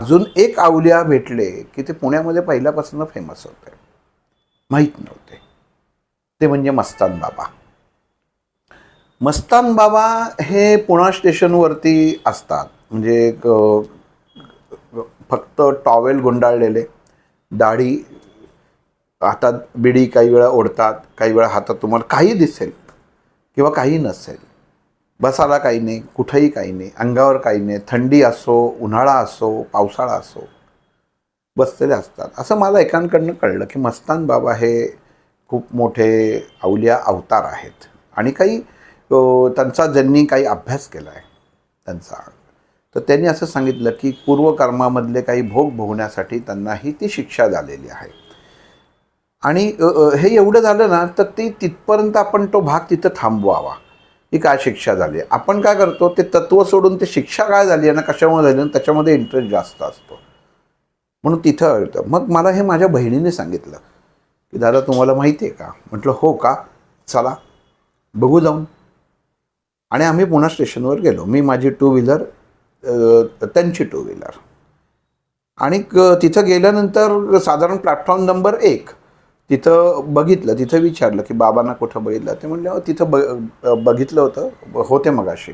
अजून एक आवलिया भेटले की ते पुण्यामध्ये पहिल्यापासून फेमस होते. माहीत नव्हते. ते म्हणजे मस्तान बाबा. मस्तान बाबा हे पुणा स्टेशनवरती असतात. म्हणजे एक फक्त टॉवेल गुंडाळलेले. दाढी हातात बिडी काही वेळा ओढतात काही वेळा हातात तुम्हाला काही दिसेल किंवा काही नसेल. बसायला काही नाही कुठंही काही नाही अंगावर काही नाही थंडी असो उन्हाळा असो पावसाळा असो बसलेले असतात. असं मला एकांकडनं कळलं की मस्तान बाबा हे खूप मोठे अवलिया अवतार आहेत. आणि काही त्यांचा ज्यांनी काही अभ्यास केला आहे त्यांचा. तर त्यांनी असं सांगितलं की पूर्वकर्मामधले काही भोग भोगण्यासाठी त्यांनाही ती शिक्षा झालेली आहे. आणि हे एवढं झालं ना तर ती तिथपर्यंत आपण तो भाग तिथं थांबवावा. ही काय शिक्षा झाली? आपण काय करतो ते तत्व सोडून ते शिक्षा काय झाली आहे ना कशामुळे झाली? आणि त्याच्यामध्ये इंटरेस्ट जास्त असतो. म्हणून तिथं येतं मग मला हे माझ्या बहिणीने सांगितलं की दादा तुम्हाला माहिती आहे का? म्हटलं हो का? चला बघू जाऊन. आणि आम्ही पुन्हा स्टेशनवर गेलो. मी माझी टू व्हीलर त्यांची टू व्हीलर आणि तिथं गेल्यानंतर साधारण प्लॅटफॉर्म नंबर एक. तिथं बघितलं तिथं विचारलं की बाबांना कुठं बघितलं? ते म्हणलं तिथं ब बघितलं होतं हो-, होते मगाशी.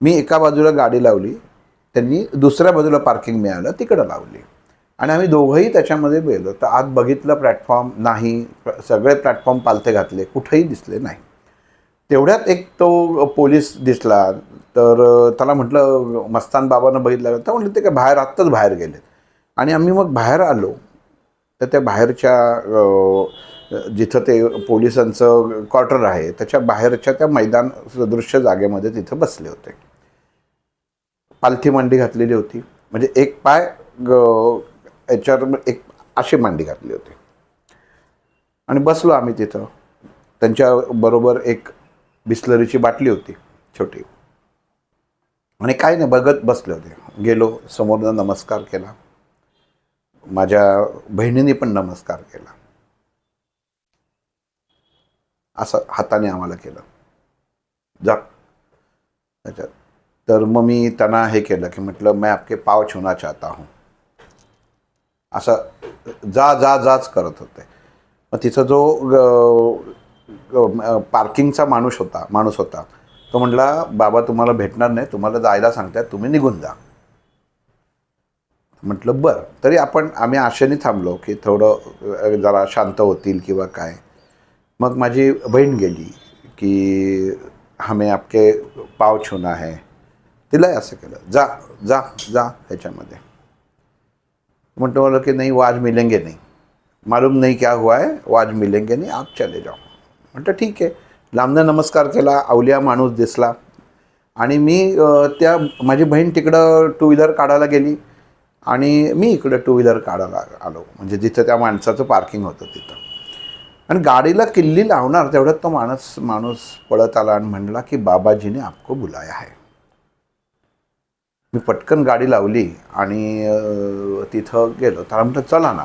मी एका बाजूला गाडी लावली त्यांनी दुसऱ्या बाजूला पार्किंग मिळालं तिकडं लावली. आणि आम्ही दोघंही त्याच्यामध्ये गेलो. तर आत बघितलं प्लॅटफॉर्म नाही सगळे प्लॅटफॉर्म पालथे घातले कुठेही दिसले नाही. तेवढ्यात एक तो पोलीस दिसला. तर त्याला म्हटलं मस्तान बाबांना बघितलं. तर म्हटलं ते काय बाहेर आत्ताच बाहेर गेलेत. आणि आम्ही मग बाहेर आलो. तर त्या बाहेरच्या जिथं ते पोलिसांचं क्वार्टर आहे त्याच्या बाहेरच्या त्या मैदान सदृश्य जागेमध्ये तिथं बसले होते. पालथी मांडी घातलेली होती. म्हणजे एक पाय ग- याच्यावर एक अशी मांडी घातली होती. आणि बसलो आम्ही तिथं. त्यांच्या बरोबर एक बिस्लरीची बाटली होती छोटी. आणि काही नाही बघत बसले होते. गेलो समोरनं नमस्कार केला. माझ्या बहिणीने पण नमस्कार केला. असं हाताने आम्हाला केलं. जा. त्याच्यात. तर मग मी त्यांना हे केलं की म्हटलं मैं आपके पाव छूना चाहता हूँ. असं जा जा जाच करत होते. मग तिथं जो पार्किंगचा माणूस होता माणूस होता तो म्हटला बाबा तुम्हाला भेटणार नाही तुम्हाला जायला सांगताय तुम्ही निघून जा. म्हटलं बरं. तरी आपण आम्ही आशेने थांबलो की थोडं जरा शांत होतील किंवा काय. मग माझी बहीण गेली की हमें आपके पाव छुना है. तिलाही असं केलं जा जा जा ह्याच्यामध्ये. म्हणतो मला की नाही वाज मिलेंगे नाही. मालूम नहीं क्या हुआ है वाज मिलेंगे नाही आप चले जाओ. म्हटलं ठीक आहे. लांबनं नमस्कार केला अवलिया माणूस दिसला. आणि मी त्या माझी बहीण तिकडं टू व्हीलर काढायला गेली. आणि मी इकडं टू व्हीलर काढायला आलो. म्हणजे जिथं त्या माणसाचं पार्किंग होतं तिथं. आणि गाडीला किल्ली लावणार तेवढ्यात तो माणूस माणूस पळत आला आणि म्हणला की बाबाजीने आपको बुलाया आहे मी पटकन गाडी लावली आणि तिथं गेलो. त्याला म्हटलं चला ना.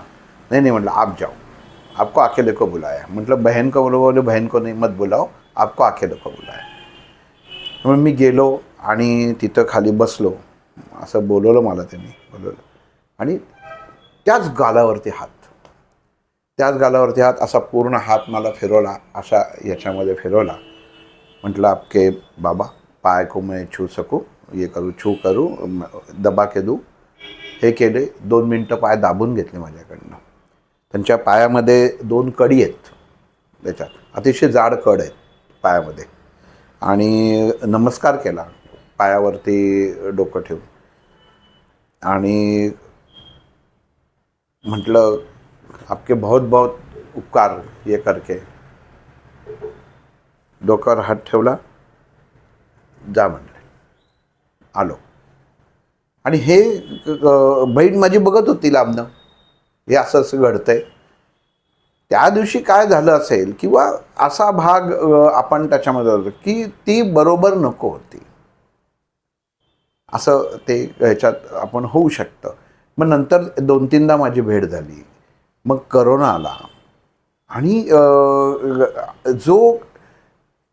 नाही नाही म्हटलं आप जाओ. आपको अकेले को बुलाया म्हटलं बहन को बोलो बोले बहन को नाही मत बुलाओ. आपको अकेले को बुलाया मग मी गेलो आणि तिथं खाली बसलो. असं बोलवलं मला त्यांनी. बोलवलं. आणि त्याच गालावरती हात. त्याच गालावरती हात असा पूर्ण हात मला फिरवला अशा याच्यामध्ये फिरवला. म्हटलं आपके बाबा पाय को मैं छू सकू? ये करू छू करू दबा के दू. हे केले दोन मिनटं पाय दाबून घेतले माझ्याकडनं. त्यांच्या पायामध्ये दोन कडी आहेत त्याच्यात. अतिशय जाड कड आहेत पायामध्ये. आणि नमस्कार केला पायावरती डोकं ठेवून. आणि म्हटलं आपके बहुत बहुत उपकार ये करके. डोक्यावर हात ठेवला. जा म्हटले आलो. आणि हे बहीण माझी बघत होती लांबनं. हे असं असं घडतंय. त्या दिवशी काय झालं असेल किंवा असा भाग आपण त्याच्यामध्ये होतो की ती बरोबर नको होती. असं ते ह्याच्यात आपण होऊ शकतं. मग नंतर दोन तीनदा माझी भेट झाली. मग करोना आला. आणि जो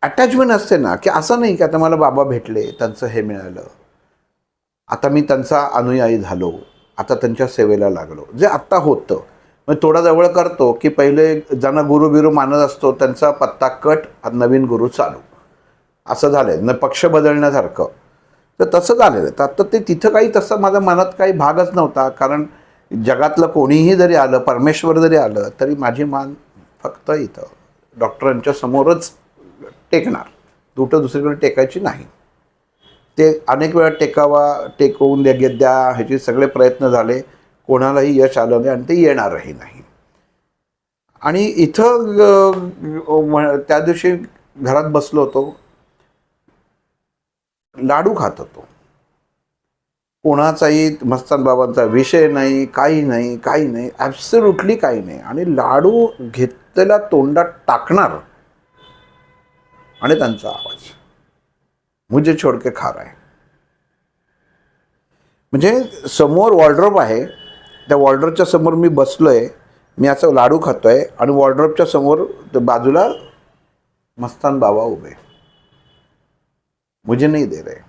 अटॅचमेंट असते ना की असं नाही की आता मला बाबा भेटले त्यांचं हे मिळालं. आता मी त्यांचा अनुयायी झालो. आता त्यांच्या सेवेला लागलो. जे आत्ता होतं. मग थोडा जवळ करतो की पहिले ज्यांना गुरु बिरू मानत असतो त्यांचा पत्ता कट नवीन गुरु चालू. असं झालं न पक्ष बदलण्यासारखं. तर तसं झालेलं आहे. तर आता ते तिथं काही तसं माझ्या मनात काही भागच नव्हता. कारण जगातलं कोणीही जरी आलं परमेश्वर जरी आलं तरी माझी मान फक्त इथं डॉक्टरांच्या समोरच टेकणार. दुटं दुसरीकडे टेकायची नाही. ते अनेक वेळा टेकावा टेकवून द्या द्या ह्याचे सगळे प्रयत्न झाले. कोणालाही यश आलं नाही आणि ते येणारही नाही. आणि इथं त्या दिवशी घरात बसलो होतो. लाडू खात होतो. कोणाचाही मस्तान बाबांचा विषय नाही काही नाही काही नाही ॲब्सल्युटली काही नाही. आणि लाडू घेतलेला तोंडात टाकणार आणि त्यांचा आवाज. मुझे छोडके खार आहे म्हणजे समोर वॉर्ड्रॉप आहे. त्या वॉर्ड्रॉपच्या समोर मी बसलोय. मी असं लाडू खातोय आणि वॉर्ड्रॉपच्या समोर बाजूला मस्तान बाबा उभे. मुझे नहीं दे रहे।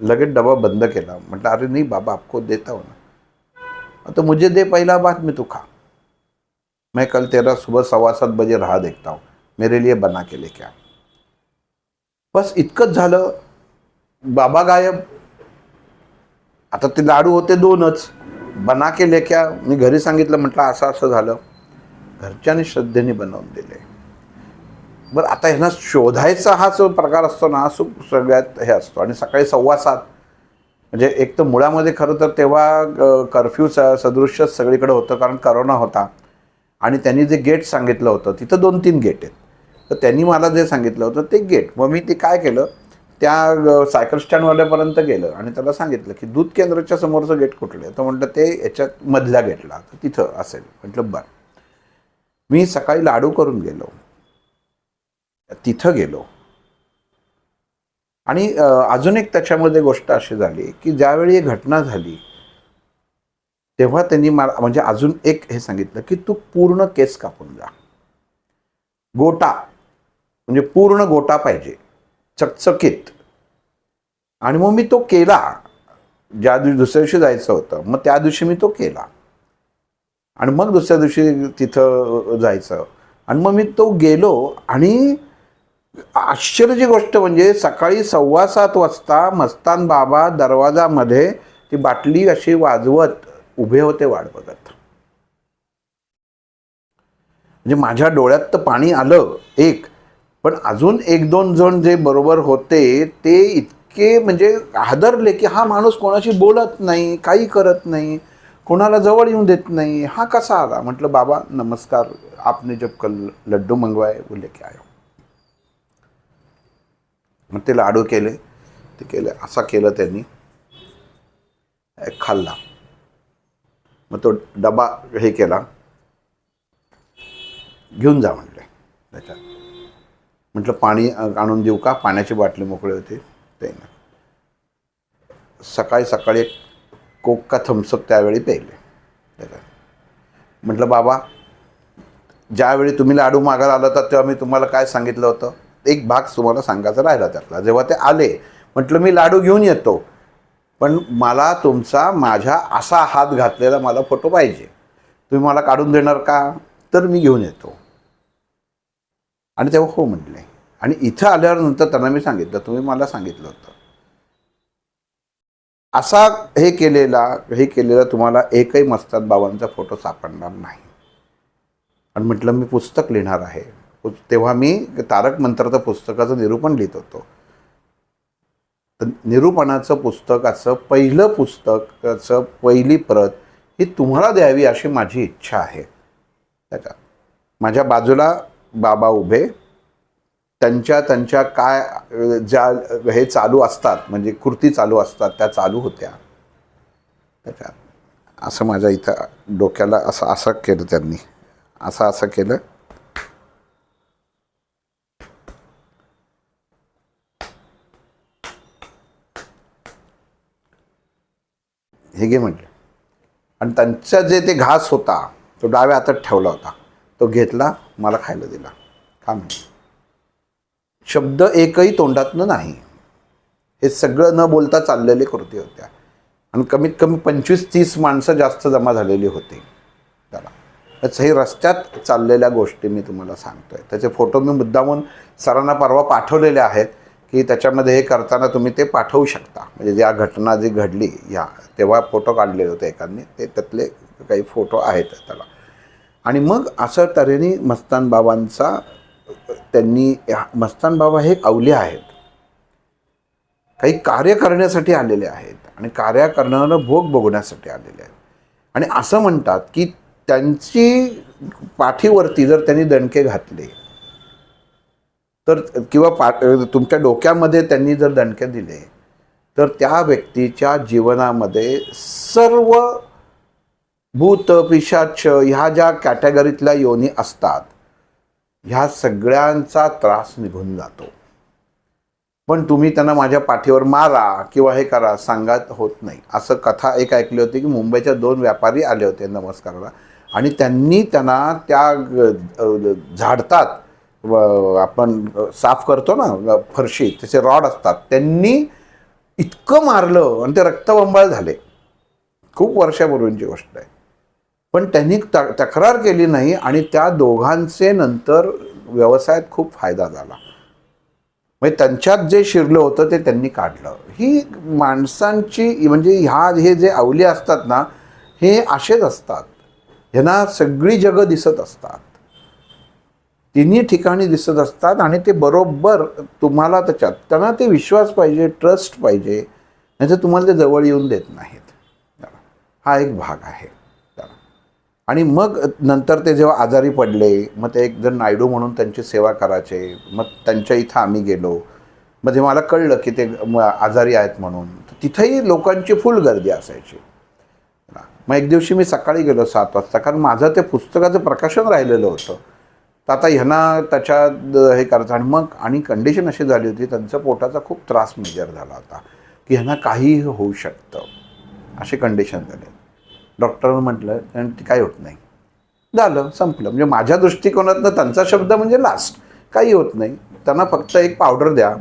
लगेच डबा बंद केला. म्हटलं अरे नाही बाबा आपको देता हूँ ना. तो मुझे दे पहला बात मी तू खा। मैं कल तेरा सुबह सवा सात बजे रहा देखता हूँ। मेरे लिए बना के लेके आ। बस इतकंच झालं. बाबा गायब. आता ते लाडू होते दोनच. बना के लेके मी घरी सांगितलं म्हटलं असं असं झालं. घरच्यांनी श्रद्धेने बनवून दिले. बरं आता ह्यांना शोधायचा हा जो प्रकार असतो ना हा सु सगळ्यात हे असतो. आणि सकाळी सव्वा सात म्हणजे एक तर मुळामध्ये खरं तर तेव्हा कर्फ्यू स सदृश्यच सगळीकडे होतं कारण करोना होता. आणि त्यांनी जे गेट सांगितलं होतं तिथं दोन तीन गेट आहेत. तर त्यांनी मला जे सांगितलं होतं ते गेट मग मी ते काय केलं? त्या सायकल स्टँडवाल्यापर्यंत गेलं आणि त्याला सांगितलं की दूध केंद्राच्या समोरचं गेट कुठलं आहे? तर म्हटलं ते याच्यात मधल्या गेटला तर तिथं असेल. म्हटलं बरं. मी सकाळी लाडू करून गेलो. तिथं गेलो. आणि अजून एक त्याच्यामध्ये गोष्ट अशी झाली की ज्यावेळी ही घटना झाली तेव्हा त्यांनी मला म्हणजे अजून एक हे सांगितलं की तू पूर्ण केस कापून जा. गोटा म्हणजे पूर्ण गोटा पाहिजे चकचकीत. आणि मग मी तो केला. ज्या दिवशी दुसऱ्या दिवशी जायचं होतं मग त्या दिवशी मी तो केला. आणि मग दुसऱ्या दिवशी तिथं जायचं. आणि मग मी तो गेलो आणि आश्चर्याची गोष्ट म्हणजे सकाळी सव्वा सात वाजता मस्तान बाबा दरवाजामध्ये ती बाटली अशी वाजवत उभे होते वाट बघत. म्हणजे माझ्या डोळ्यात तर पाणी आलं एक पण अजून एक दोन जण जे बरोबर होते ते इतके म्हणजे हादरले की हा माणूस कोणाशी बोलत नाही काही करत नाही कोणाला जवळ येऊन देत नाही हा कसा आला? म्हटलं बाबा नमस्कार आपने जब कल लड्डू मंगवाय वो की आयो मग ते लाडू केले. ते केले. असा केलं त्यांनी. खाल्ला. मग तो डबा हे केला. घेऊन जा म्हटले त्याच्यात म्हटलं पाणी आणून देऊ का? पाण्याची बाटली मोकळी होती. ते सकाळी सकाळी एक कोक का थम्सअप त्यावेळी प्यायले. त्याच्यात. म्हटलं बाबा ज्यावेळी तुम्ही लाडू मागायला आला होता तेव्हा मी तुम्हाला काय सांगितलं होतं? एक भाग तुम्हाला सांगायचा राहिला त्यातला. जेव्हा ते आले म्हटलं मी लाडू घेऊन येतो. पण मला तुमचा माझ्या असा हात घातलेला मला फोटो पाहिजे. तुम्ही मला काढून देणार का? तर मी घेऊन येतो. आणि तेव्हा हो म्हटले आणि इथं आल्यावर नंतर त्यांना मी सांगितलं तुम्ही मला सांगितलं होतं. असा हे केलेला हे केलेला तुम्हाला एकही मस्ताद बाबांचा फोटो सापडणार नाही. आणि म्हटलं मी पुस्तक लिहिणार आहे. तेव्हा मी तारक मंत्राचं पुस्तकाचं निरूपण लिहित होतो. तर निरूपणाचं पुस्तकाचं पहिलं पुस्तकाचं पहिली प्रत ही तुम्हाला द्यावी अशी माझी इच्छा आहे. त्याच्या माझ्या बाजूला बाबा उभे. त्यांच्या त्यांच्या काय ज्या हे चालू असतात म्हणजे कृती चालू असतात त्या चालू होत्या. त्याच्यात असं माझ्या इथं डोक्याला असं असं केलं त्यांनी. असं असं केलं. हे घे म्हटलं. आणि त्यांचा जे ते घास होता तो डाव्या हातात ठेवला होता तो घेतला मला खायला दिला. का म्हणजे शब्द एकही तोंडातनं नाही. हे सगळं न बोलता चाललेले कृती होत्या. आणि कमीत कमी पंचवीस तीस माणसं जास्त जमा झालेली होती. त्याला. हे रस्त्यात चाललेल्या गोष्टी मी तुम्हाला सांगतोय. त्याचे फोटो मी मुद्दामून सरांना परवा पाठवलेले आहेत. की त्याच्यामध्ये हे करताना तुम्ही ते पाठवू शकता. म्हणजे ज्या घटना जी घडली ह्या तेव्हा फोटो काढलेले होते एकांनी ते त्यातले काही फोटो आहेत त्याला. आणि मग असं तऱ्हेने मस्तान बाबांचा त्यांनी मस्तान बाबा हे अवले आहेत. काही कार्य करण्यासाठी आलेले आहेत आणि कार्य करणारं भोग बघण्यासाठी आलेले आहेत. आणि असं म्हणतात की त्यांची पाठीवरती जर त्यांनी दणके घातले तर किंवा पा तुमच्या डोक्यामध्ये त्यांनी जर दणके दिले तर त्या व्यक्तीच्या जीवनामध्ये सर्व भूत पिशाच ह्या ज्या कॅटेगरीतल्या योनी असतात ह्या सगळ्यांचा त्रास निघून जातो. पण तुम्ही त्यांना माझ्या पाठीवर मारा किंवा हे करा सांगत होत नाही. असं कथा एक ऐकली होती की मुंबईच्या दोन व्यापारी आले होते नमस्काराला आणि त्यांनी त्यांना त्या झाडतात. आपण साफ करतो ना फरशी त्याचे रॉड असतात. त्यांनी इतकं मारलं आणि ते रक्तबंबाळ झाले. खूप वर्षापूर्वींची गोष्ट आहे. पण त्यांनी त- तक्रार केली नाही आणि त्या दोघांचे नंतर व्यवसायात खूप फायदा झाला. म्हणजे त्यांच्यात जे शिरलं होतं ते त्यांनी काढलं. ही माणसांची म्हणजे ह्या हे जे आवली असतात ना हे असेच असतात. ह्यांना सगळी जगं दिसत असतात. तिन्ही ठिकाणी दिसत असतात आणि ते बरोबर तुम्हाला त्याच्यात त्यांना ते विश्वास पाहिजे ट्रस्ट पाहिजे नाही तर तुम्हाला ते जवळ येऊन देत नाहीत. हा एक भाग आहे. आणि मग नंतर ते जेव्हा आजारी पडले मग ते एक जण नायडू म्हणून त्यांची सेवा करायचे मग त्यांच्या इथं आम्ही गेलो. मग जेव्हा मला कळलं की ते आजारी आहेत म्हणून. तिथंही लोकांची फुल गर्दी असायची. मग एक दिवशी मी सकाळी गेलो सात वाजता कारण माझं ते पुस्तकाचं प्रकाशन राहिलेलं होतं. तर आता ह्यांना त्याच्या हे करायचं. आणि मग आणि कंडिशन अशी झाली होती त्यांचं पोटाचा खूप त्रास मेजर झाला होता की ह्यांना काहीही होऊ शकतं. असे कंडिशन झाले. डॉक्टरनं म्हटलं आणि ते काही होत नाही. झालं संपलं. म्हणजे माझ्या दृष्टिकोनातनं त्यांचा शब्द म्हणजे लास्ट काही होत नाही. त्यांना फक्त एक पावडर द्या.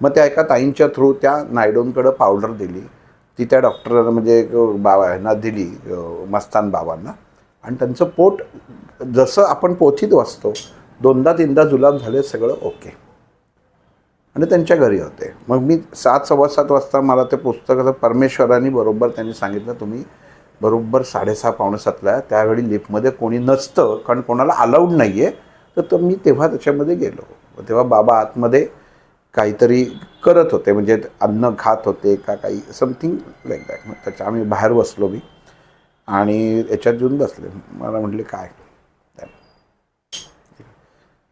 मग त्या एका ताईंच्या थ्रू त्या नायडोंकडं पावडर दिली. ती त्या डॉक्टर म्हणजे बाबा ह्यांना दिली मस्तान बाबांना. आणि त्यांचं पोट जसं आपण पोथीत वाचतो दोनदा तीनदा जुलाब झाले सगळं ओके. आणि त्यांच्या घरी होते. मग मी सात सव्वा सात वाजता मला ते पुस्तकाचं परमेश्वरांनी बरोबर त्यांनी सांगितलं तुम्ही बरोबर साडेसहा पावणे सातला त्यावेळी लिफ्टमध्ये कोणी नसतं कारण कोणाला अलाउड नाही आहे तर तो मी तेव्हा त्याच्यामध्ये गेलो. तेव्हा बाबा आतमध्ये काहीतरी करत होते म्हणजे अन्न खात होते का काही समथिंग लाईक दॅट मग त्याच्या आम्ही बाहेर बसलो मी. आणि याच्यात येऊन बसले. मला म्हटले काय?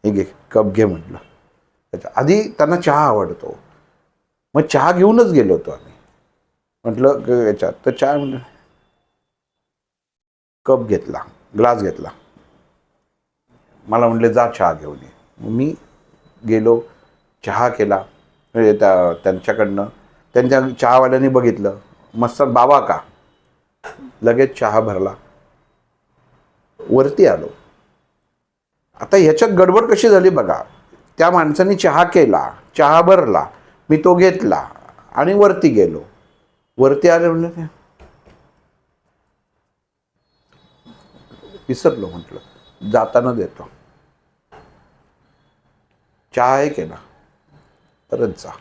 हे घे कप घे म्हटलं. त्याच्या आधी त्यांना चहा आवडतो. मग चहा घेऊनच गेलो होतो आम्ही. म्हटलं याच्यात तर चहा म्हटलं. कप घेतला ग्लास घेतला. मला म्हटले जा चहा घेऊन ये. मग मी गेलो चहा केला. म्हणजे त्या त्यांच्याकडनं त्यांच्या चहावाल्यांनी बघितलं. मस्त बाबा का? लगेच चहा भरला. वरती आलो. आता ह्याच्यात गडबड कशी झाली बघा. त्या माणसाने चहा केला चहा भरला मी तो घेतला आणि वरती गेलो. वरती आले म्हणलं विसरलो म्हटलं. जाताना देतो. चहा आहे केला. परत जा.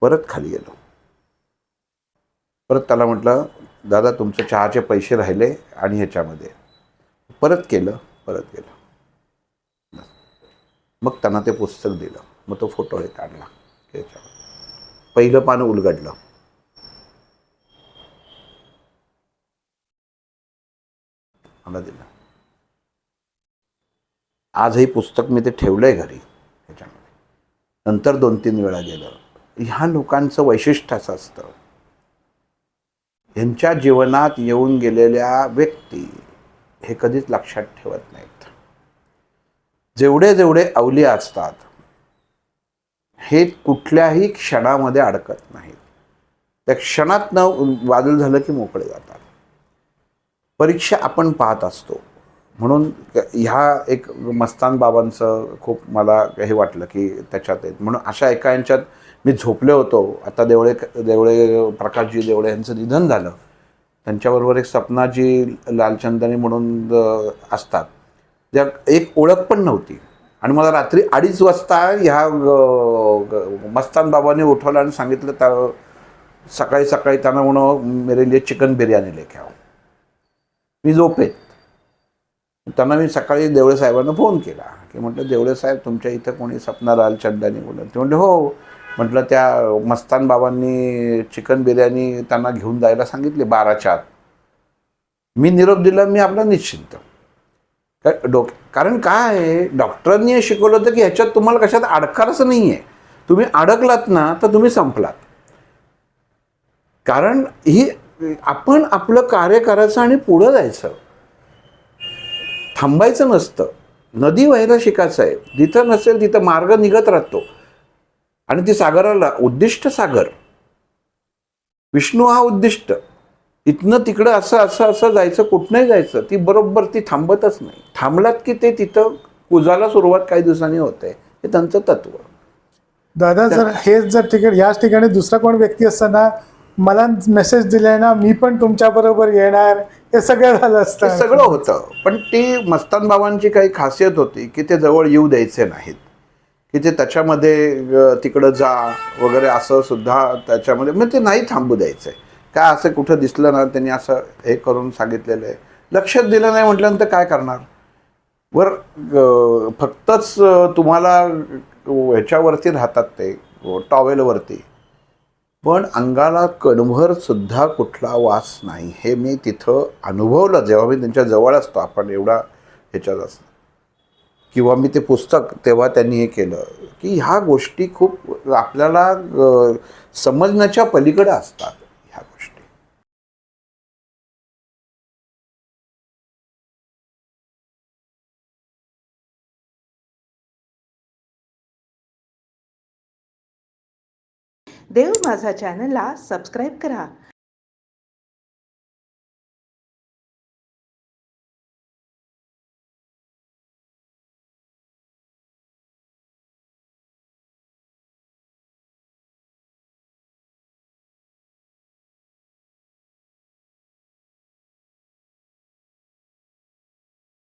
परत खाली गेलो. परत त्याला म्हटलं दादा तुमचं चहाचे पैसे राहिले आणि ह्याच्यामध्ये. परत केलं परत गेलं. मग त्यांना ते पुस्तक दिलं. मग तो फोटो हे काढला. त्याच्यावर पहिलं पान उलगडलं. मला दिलं. आज हे पुस्तक मी ते ठेवलंय घरी त्याच्यामध्ये नंतर दोन तीन वेळा गेलं ह्या लोकांचं वैशिष्ट्य असं असतं. यांच्या जीवनात येऊन गेलेल्या व्यक्ती हे कधीच लक्षात ठेवत नाहीत. जेवढे जेवढे अवली असतात हे कुठल्याही क्षणामध्ये अडकत नाहीत. त्या क्षणात न वादळ झालं की मोकळे जातात. परीक्षा आपण पाहत असतो. म्हणून ह्या एक मस्तान बाबांचं खूप मला हे वाटलं की त्याच्यात आहेत. म्हणून अशा एका यांच्यात मी झोपले होतो. आता देवळे देवळे प्रकाशजी देवळे यांचं निधन झालं. त्यांच्याबरोबर एक सपनाजी लालचंदनी म्हणून असतात. ज्या एक ओळख पण नव्हती. आणि मला रात्री अडीच वाजता ह्या मस्तान बाबाने उठवलं आणि सांगितलं त्या सकाळी सकाळी त्यांना म्हणून मेरे लिए चिकन बिर्याणी लेके मी झोपेत. त्यांना मी सकाळी देवळे साहेबांना फोन केला. की म्हटलं देवळे साहेब तुमच्या इथं कोणी सपना चंदानी बोलत. ते म्हटलं हो. म्हटलं त्या मस्तान बाबांनी चिकन बिर्याणी त्यांना घेऊन जायला सांगितले बाराच्या आत. मी निरोप दिला मी आपला निश्चिंत. डोक कारण काय आहे? डॉक्टरांनी हे शिकवलं होतं की ह्याच्यात तुम्हाला कशात अडकारच नाही आहे तुम्ही अडकलात ना तर तुम्ही संपलात. कारण ही आपण आपलं कार्य करायचं आणि पुढं जायचं. थांबायचं नसतं. नदी व्हायला शिकायचं आहे जिथं नसेल तिथं मार्ग निघत राहतो. आणि ती सागराला उद्दिष्ट सागर. विष्णू हा उद्दिष्ट. इथनं तिकडं असं असं असं जायचं कुठनंही जायचं ती बरोबर ती थांबतच नाही. थांबलात की ते तिथं कुजाला सुरुवात काही दिवसांनी होते. हे त्यांचं तत्व. दादा जर हेच जर ठिकाण याच ठिकाणी दुसरा कोण व्यक्ती असताना मला मेसेज दिलाय ना मी पण तुमच्या बरोबर येणार. हे सगळं झालं असतं. सगळं होतं. पण ती मस्तान बाबांची काही खासियत होती की ते जवळ येऊ द्यायचे नाहीत. की ते त्याच्यामध्ये तिकडं जा वगैरे असं सुद्धा त्याच्यामध्ये म्हणजे ते नाही थांबू द्यायचे. काय असं कुठं दिसलं ना त्यांनी असं हे करून सांगितलेलं आहे. लक्षात दिलं नाही म्हटल्यानंतर काय करणार? वर फक्तच तुम्हाला ह्याच्यावरती राहतात ते टॉवेलवरती. पण अंगाला कणभर सुद्धा कुठला वास नाही. हे मी तिथं अनुभवलं जेव्हा मी त्यांच्या जवळ असतो आपण एवढा ह्याच्यात असतो. किंवा मी ते पुस्तक तेव्हा त्यांनी हे केलं की ह्या गोष्टी खूप आपल्याला समजण्याच्या पलीकडे असतात. देव माझा चॅनलला सबस्क्राईब करा.